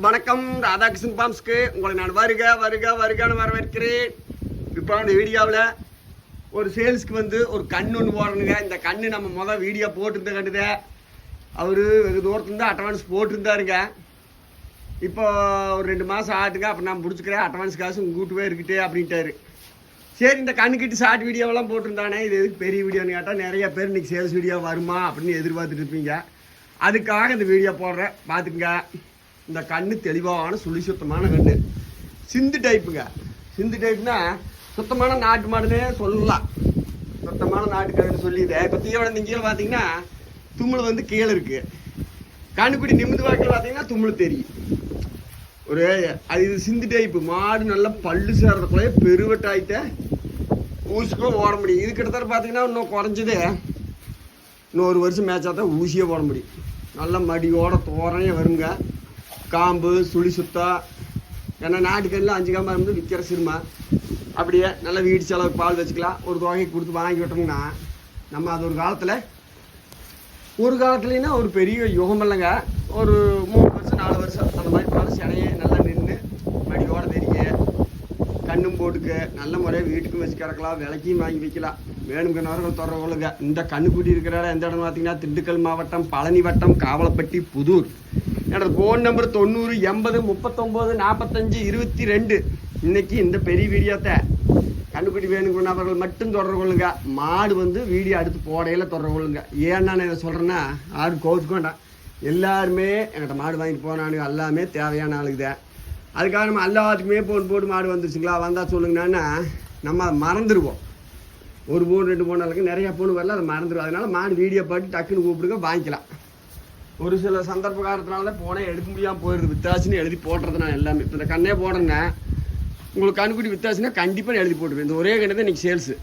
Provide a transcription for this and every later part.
வணக்கம் ராதாகிருஷ்ணன் பாம்ஸ்க்கு. உங்களை நான் வருக வருக வருகான்னு வரவேற்கிறேன். இப்போ அந்த வீடியோவில் ஒரு சேல்ஸ்க்கு வந்து ஒரு கண் ஒன்று போடணுங்க. இந்த கண்ணு நம்ம முதல் வீடியோ போட்டிருந்த கண்டுதே அவர் வெகு தூரத்துலேருந்து அட்வான்ஸ் போட்டிருந்தாருங்க. இப்போ ஒரு ரெண்டு மாதம் ஆட்டுங்க அப்போ நான் பிடிச்சிக்கிறேன் அட்வான்ஸ் காசு உங்கள் கூட்டுவே இருக்கிட்டே அப்படின்ட்டாரு. சரி இந்த கண்ணுக்கிட்டு ஷார்ட் வீடியோவெல்லாம் போட்டிருந்தானே. இது எதுக்கு பெரிய வீடியோன்னு கேட்டால் நிறைய பேர் இன்றைக்கி சேல்ஸ் வீடியோ வருமா அப்படின்னு எதிர்பார்த்துட்டு இருப்பீங்க. அதுக்காக இந்த வீடியோ போடுறேன். பார்த்துக்குங்க இந்த கண்ணு தெளிவான சுழி சுத்தமான கண்ணு. சிந்து டைப்புங்க சிந்து டைப்னா சுத்தமான நாட்டு மாடுனே சொல்லலாம். சுத்தமான நாட்டு கண்ணுன்னு சொல்லிது இப்போ தீவனம் கீழே பார்த்தீங்கன்னா தும்மல் வந்து கீழே இருக்கு. கண்ணுக்குடி நிமிந்து வாக்கில் பார்த்தீங்கன்னா தும்மல் தெரியும். ஒரு அது இது சிந்து டைப்பு மாடு நல்லா பல்லு சேர்றதுக்குள்ளே பெருவட்டாயிட்ட ஊசிக்கும் ஓட முடியும். இது கிட்டத்தட்ட பார்த்தீங்கன்னா இன்னும் குறைஞ்சது இன்னும் ஒரு வருஷம் மேட்சா தான் ஊசியே போட முடியும். நல்ல மடியோட தோரணையே வருங்க. காம்பு சுழி சுத்தா. ஏன்னா நாட்டுக்கண்ணில் அஞ்சு காம்பாக இருந்து விற்கிற சிறுமா அப்படியே நல்ல வீடு செலவுக்கு பால் வச்சுக்கலாம். ஒரு தொகையை கொடுத்து வாங்கி விட்டோம்னா நம்ம அது ஒரு காலத்தில் ஒரு காலத்துலனா ஒரு பெரிய யுகம் இல்லைங்க. ஒரு மூணு வருஷம் நாலு வருஷம் அந்த மாதிரி பால் சினையே நல்லா நின்று மடியோட தெரிய கண்ணும் போட்டுக்க நல்ல முறையாக வீட்டுக்கும் வச்சு கிடக்கலாம் விலைக்கும் வாங்கி வைக்கலாம். வேணுங்க நேரம் தொடர்புகளுங்க இந்த கண்ணுக்குட்டி இருக்கிற இடம் எந்த இடம் பார்த்தீங்கன்னா திண்டுக்கல் மாவட்டம் பழனி வட்டம் காவலப்பட்டி புதூர். என்னோட ஃபோன் நம்பர் தொண்ணூறு எண்பது முப்பத்தொம்போது நாற்பத்தஞ்சு இருபத்தி ரெண்டு இன்னைக்கு இந்த பெரிய வீடியோத்தை கண்டுபிடி வேணுங்கிற நபர்கள் மட்டும் தொடர்பு கொள்ளுங்க மாடு வந்து வீடியோ அடுத்து போடையில் தொடர்பு கொள்ளுங்க ஏன்னா நான் இதை சொல்கிறேன்னா யாரும் கோச்சுக்க வேண்டாம் எல்லாருமே என்கிட்ட மாடு வாங்கிட்டு போனானுங்க எல்லாமே தேவையான ஆளுக்குதான் அதுக்காக நம்ம எல்லாத்துக்குமே போன் போட்டு மாடு வந்துருச்சுங்களா வந்தால் சொல்லுங்கண்ணா நம்ம அதை மறந்துடுவோம் ஒரு போன் ரெண்டு போன் அளவுக்கு நிறைய போன் வரல அதை மறந்துடுவோம் அதனால மாடு வீடியோ பாட்டு டக்குன்னு கூப்பிடுங்க வாங்கிக்கலாம் ஒரு சில சந்தர்ப்ப காரணத்தினால தான் போனே எடுக்க முடியாமல் போயிடுது வித்தாச்சுன்னு எழுதி போடுறது நான் எல்லாமே. இப்போ இந்த கண்ணே போடுறேன்னா உங்களுக்கு கண்ணுக்குட்டி வித்தாசுன்னா கண்டிப்பாக எழுதி போட்டுருவேன். இந்த ஒரே கண்ணு தான் இன்றைக்கி சேல்ஸு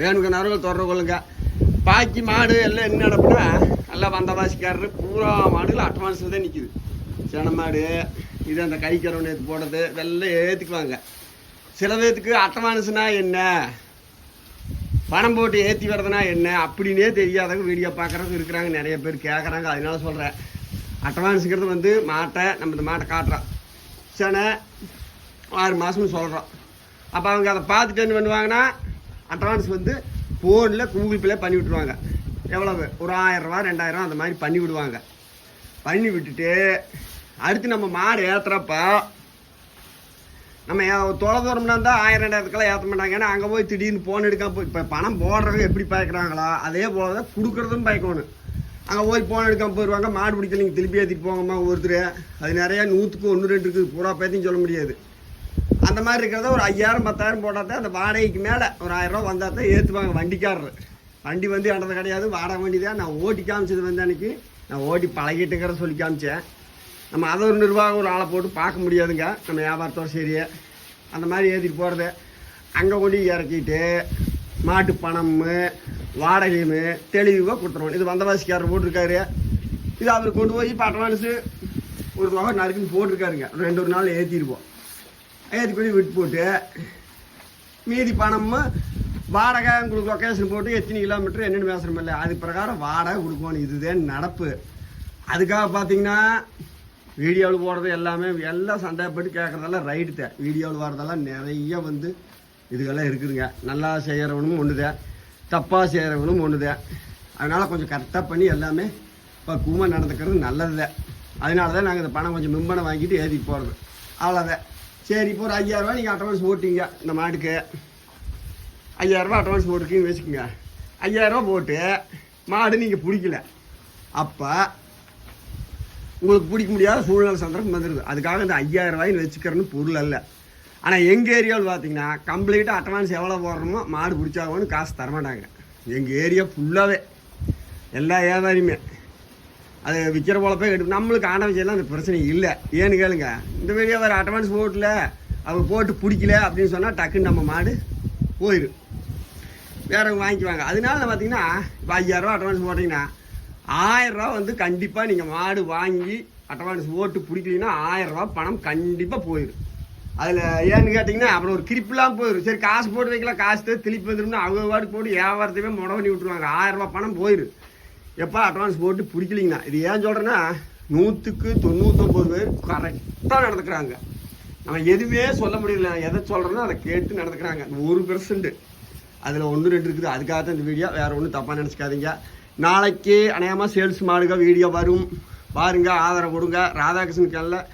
வேணுங்க நரவல் தொடர கொள்ளுங்க. பாக்கி மாடு எல்லாம் என்ன நடப்புனா நல்லா வந்தவாசிக்காரரு பூரா மாடுகள் அட்வான்ஸில் தான் நிற்கிது சென மாடு இது அந்த கைக்கரவன் நேற்று போடுறது இதெல்லாம் ஏற்றுக்குவாங்க சில பேர்த்துக்கு அட்வான்ஸ்னா என்ன? பணம் போட்டு ஏற்றி வர்றதுனா என்ன? அப்படின்னே தெரியாதவங்க வீடியோ பார்க்குறவங்க இருக்கிறாங்க நிறைய பேர் கேட்குறாங்க அதனால சொல்கிறேன் அட்வான்ஸுங்கிறது வந்து மாட்டை நம்ம இந்த மாட்டை காட்டுறோம் செனை ஆறு மாதம்னு சொல்கிறோம் அப்போ அவங்க அதை பார்த்துட்டு என்ன பண்ணுவாங்கன்னா அட்வான்ஸ் வந்து ஃபோனில் கூகுள் பேல பண்ணி விட்ருவாங்க எவ்வளவு? ஒரு ஆயிரரூவா ரெண்டாயிரம் அந்த மாதிரி பண்ணி விடுவாங்க. பண்ணி விட்டுட்டு அடுத்து நம்ம மாடு ஏற்றுறப்போ நம்ம தொலை தூரம்னா இருந்தால் ஆயிரம் ரெண்டாயிரத்துக்கெல்லாம் ஏற்ற மாட்டாங்க ஏன்னா அங்கே போய் திடீர்னு ஃபோன் எடுக்காம போய் இப்போ பணம் போடுறவங்க எப்படி பார்க்குறாங்களோ அதே போல தான் கொடுக்குறதும் பயக்கணும். அங்கே போய் ஃபோன் எடுக்காம போயிடுவாங்க மாடு பிடிக்கல நீங்கள் திருப்பி ஏற்றிட்டு போங்கம்மா ஒருத்தர் அது நிறையா நூற்றுக்கு ஒன்று ரெண்டு இருக்குது. பூரா பேத்தையும் சொல்ல முடியாது. அந்த மாதிரி இருக்கிறத ஒரு ஐயாயிரம் பத்தாயிரம் போட்டால் தான் அந்த வாடகைக்கு மேலே ஒரு ஆயிரரூவா வந்தால் தான் ஏற்றுவாங்க வண்டிக்காரர். வண்டி வந்து ஆனது கிடையாது வாடகை வண்டி தான் நான் ஓட்டி காமிச்சது வந்து அன்றைக்கி நான் ஓட்டி பழகிட்டுங்கிற சொல்லி காமிச்சேன். நம்ம அதை ஒரு நிர்வாகம் ஒரு ஆளை போட்டு பார்க்க முடியாதுங்க. நம்ம வியாபாரத்தோட சரியே. அந்த மாதிரி ஏற்றிட்டு போகிறது அங்கே கொண்டு இறக்கிட்டு மாட்டு பணம் வாடகையும் தெளிவாக கொடுத்துருவோம். இது வந்தவாசிக்காரர் போட்டிருக்காரு. இது அவர் கொண்டு போய் இப்போ அட்வான்ஸு ஒரு தொகை நறுக்குன்னு போட்டிருக்காருங்க. ரெண்டு ஒரு நாள் ஏற்றிருப்போம் ஏற்றி போய் விட்டு போட்டு மீதி பணமும் வாடகை உங்களுக்கு லொக்கேஷன் போட்டு எத்தனை கிலோமீட்டர் என்னென்னு பேசுகிறோம் இல்லை அது பிரகாரம் வாடகை கொடுக்கணும். இதுதான் நடப்பு. அதுக்காக பார்த்தீங்கன்னா வீடியோவில் போடுறது எல்லாமே எல்லாம் சந்தேகப்பட்டு கேட்குறதெல்லாம் ரைட்டு தான். வீடியோவில் வர்றதெல்லாம் நிறைய வந்து இதுகெல்லாம் இருக்குதுங்க. நல்லா செய்கிறவனும் ஒன்று தான். தப்பாக செய்கிறவனும் ஒன்று தான். அதனால் கொஞ்சம் கரெக்டாக பண்ணி எல்லாமே பக்குவமாக நடந்துக்கிறது நல்லது தான். அதனால தான் நாங்கள் இந்த பணம் கொஞ்சம் மிம்பனை வாங்கிட்டு ஏறி போகிறது அவ்வளோதான் சரி இப்போ ஒரு ஐயாயிரரூவா நீங்கள் அட்வான்ஸ் போட்டிங்க. இந்த மாட்டுக்கு. ஐயாயிரரூவா அட்வான்ஸ் போட்டிருக்கீங்கன்னு வச்சுக்கோங்க. ஐயாயிரரூவா போட்டு மாடு நீங்கள் பிடிக்கல. அப்போ உங்களுக்கு பிடிக்க முடியாத சூழ்நிலை சந்தர்ப்பம் வந்துடுது அதுக்காக இந்த ஐயாயிரம் ரூபாய்னு வச்சுக்கிறேன்னு பொருள் அல்ல. ஆனால் எங்கள் ஏரியாவில் பார்த்தீங்கன்னா கம்ப்ளீட்டாக அட்வான்ஸ் எவ்வளோ போடுறோமோ மாடு பிடிச்சாகணும்னு காசு தரமாட்டாங்க எங்கள் ஏரியா ஃபுல்லாகவே எல்லா வியாபாரியுமே. அது விற்கிற போல போய் எடுக்கும் நம்மளுக்கு ஆன அந்த பிரச்சனை இல்லை. ஏன்னு கேளுங்க இந்த வீடியோ வேறு அட்வான்ஸ் போட்டல அவங்க போட்டு பிடிக்கல அப்படின்னு சொன்னால் டக்குன்னு நம்ம மாடு போயிடும் வேறவங்க வாங்கிக்குவாங்க. அதனால பார்த்தீங்கன்னா இப்போ ஐயாயிரரூவா அட்வான்ஸ் போட்டிங்கன்னா ஆயிரரூவா வந்து கண்டிப்பாக நீங்கள் மாடு வாங்கி அட்வான்ஸ் போட்டு பிடிக்கலீங்கன்னா ஆயிரரூவா பணம் கண்டிப்பாக போயிடும். அதில் ஏன்னு கேட்டிங்கன்னா அப்புறம் ஒரு கிரிப்பெலாம் போயிடும். சரி காசு போட்டு வைக்கலாம். காசு தான் திருப்பி வந்துடும்னு அவங்க வாட்டுக்கு போட்டு வியாபாரத்தையுமே முட பண்ணி விட்ருவாங்க ஆயிரரூபா பணம் போயிடும். எப்போ அட்வான்ஸ் போட்டு பிடிக்கலிங்கண்ணா இது ஏன் சொல்கிறேன்னா நூற்றுக்கு தொண்ணூற்றொம்பது பேர் கரெக்டாக நடந்துக்கிறாங்க. நம்ம எதுவுமே சொல்ல முடியல. எதை சொல்கிறேனோ அதை கேட்டு நடந்துக்கிறாங்க. ஒரு பெர்சன்ட்டு அதில் ஒன்று ரெண்டு இருக்குது. அதுக்காக தான் இந்த வீடியோ வேறு ஒன்றும் தப்பாக நினச்சிக்காதீங்க. நாளைக்கு அநேகமாக சேல்ஸ் மாடுக வீடியோ வரும். பாருங்க ஆதரவு கொடுங்க. ராதாகிருஷ்ணன் சேனலில்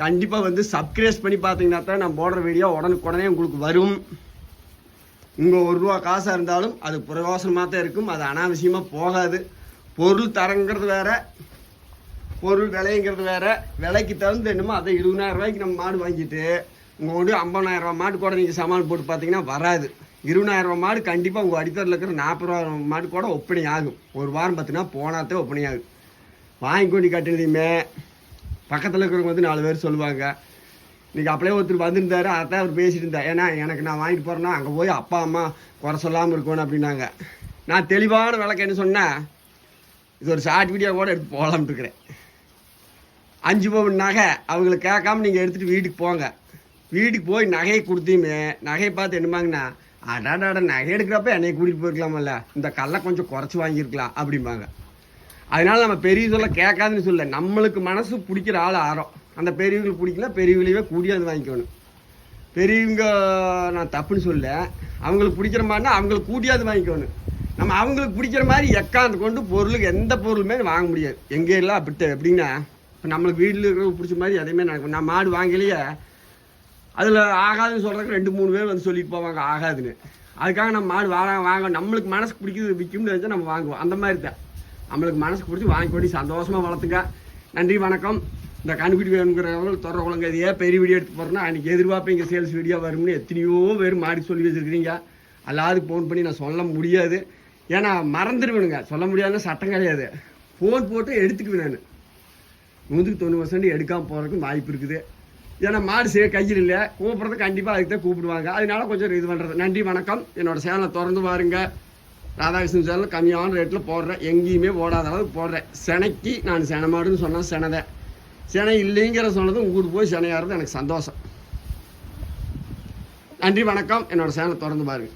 கண்டிப்பாக வந்து சப்ஸ்கிரைஸ் பண்ணி பார்த்தீங்கன்னா தான் நான் போடுற வீடியோ உடனுக்குடனே உங்களுக்கு வரும். உங்கள் ஒரு ரூபா காசாக இருந்தாலும் அது பிரயோசனமாக தான் இருக்கும். அது அனாவசியமாக போகாது. பொருள் தரங்கிறது வேற. பொருள் விலைங்கிறது வேற. விலைக்கு தகுந்த என்னமோ அதை இருபதாயிரம் ரூபாய்க்கு நம்ம மாடு வாங்கிட்டு உங்கள் கொண்டு ஐம்பதாயிரம் ரூபா கூட நீங்கள் சமாளம் போட்டு பார்த்தீங்கன்னா வராது. இருபதாயிரம் மாடு கண்டிப்பாக உங்கள் அடித்தரில் இருக்கிற நாற்பது ரூபா மாடு கூட ஒப்பனை ஆகும் ஒரு வாரம் பார்த்தீங்கன்னா போனாத்தே ஒப்பனை ஆகும் வாங்கி கொண்டு கட்டினதையுமே பக்கத்தில் இருக்கிறவங்க வந்து நாலு பேர் சொல்லுவாங்க. இன்றைக்கி அப்படியே ஒருத்தர் வந்திருந்தாரு அதான் அவர் பேசிட்டு இருந்தார். ஏன்னா எனக்கு நான் வாங்கிட்டு போகிறேன்னா அங்கே போய் அப்பா அம்மா குறை சொல்லாமல் இருக்கணும் அப்படின்னாங்க. நான் தெளிவான விளக்கு என்ன சொன்னேன் இது ஒரு ஷார்ட் வீடியோ கூட எடுத்து போகலாம்னு இருக்கிறேன். அஞ்சு பவுன் நகை அவங்களை கேட்காம நீங்கள் எடுத்துகிட்டு வீட்டுக்கு போங்க. வீட்டுக்கு போய் நகையை கொடுத்தையுமே நகையை பார்த்து என்னமாங்கண்ணா அடாடாட நகை எடுக்கிறப்ப என்னை கூட்டிகிட்டு போயிருக்கலாமல்ல? இந்த கல்லை கொஞ்சம் குறைச்சி வாங்கியிருக்கலாம் அப்படிம்பாங்க. அதனால நம்ம பெரிய சொல்ல கேட்காதுன்னு சொல்ல நம்மளுக்கு மனசு பிடிக்கிற ஆள் ஆரம் அந்த பெரியவங்களுக்கு பிடிக்கல பெரியவங்களையே கூடியாந்து வாங்கிக்கணும். பெரியவங்க நான் தப்புன்னு சொல்ல அவங்களுக்கு பிடிக்கிற மாதிரினா அவங்களுக்கு கூட்டியாவது வாங்கிக்கணும். நம்ம அவங்களுக்கு பிடிக்கிற மாதிரி எக்காந்து கொண்டு பொருளுக்கு எந்த பொருளுமே வாங்க முடியாது. எங்கே எல்லாம் அப்படித்த எப்படின்னா இப்போ நம்மளுக்கு வீட்டில் இருக்கிறவங்க பிடிச்ச மாதிரி எதையுமே நடக்கும் நான் மாடு வாங்கலையே. அதில் ஆகாதுன்னு சொல்கிறதுக்கு ரெண்டு மூணு பேர் வந்து சொல்லிட்டு போவாங்க ஆகாதுன்னு. அதுக்காக நம்ம மாடு வாங்க வாங்க நம்மளுக்கு மனசுக்கு பிடிக்கிறது விற்கும்னு நினச்சா நம்ம வாங்குவோம். அந்த மாதிரி தான். நம்மளுக்கு மனசுக்கு பிடிச்சி வாங்கி கொண்டு சந்தோஷமாக வளர்த்துங்க. நன்றி வணக்கம். இந்த கண்குட்டி வேணுங்கிறவங்க தொடர குழந்தை இதையே பெரிய வீடியோ எடுத்து போகிறோம்னா அன்றைக்கி எதிர்பார்ப்பீங்க சேல்ஸ் வீடியோ வரும்னு எத்தனையோ பேர் மாடி சொல்லி வச்சுருக்கிறீங்க. எல்லாத்துக்கும் ஃபோன் பண்ணி நான் சொல்ல முடியாது. ஏன்னா மறந்துடுவேனுங்க. சொல்ல முடியாதுன்னா சட்டம் கிடையாது. ஃபோன் போட்டு எடுத்துக்குவேன் நான். நூற்றுக்கு தொண்ணூறு பர்சன்ட் எடுக்காமல் போகிறதுக்கும் வாய்ப்பு இருக்குது. ஏன்னா மாடு சே கையில் இல்லை கூப்பிட்றது கண்டிப்பாக அதுக்கு தான் கூப்பிடுவாங்க. அதனால கொஞ்சம் இது பண்ணுறது நன்றி வணக்கம். என்னோட சேனலை திறந்து பாருங்க. ராதாகிருஷ்ணன் சேனல் கம்மியான ரேட்டில் போடுறேன். எங்கேயுமே போடாத அளவுக்கு போடுறேன். செனைக்கு நான் செனை மாடுன்னு சொன்னால் செனதை செனை இல்லைங்கிற சொன்னது உங்களுக்கு போய் செனையாகிறது எனக்கு சந்தோஷம். நன்றி வணக்கம். என்னோடய சேனலை திறந்து பாருங்கள்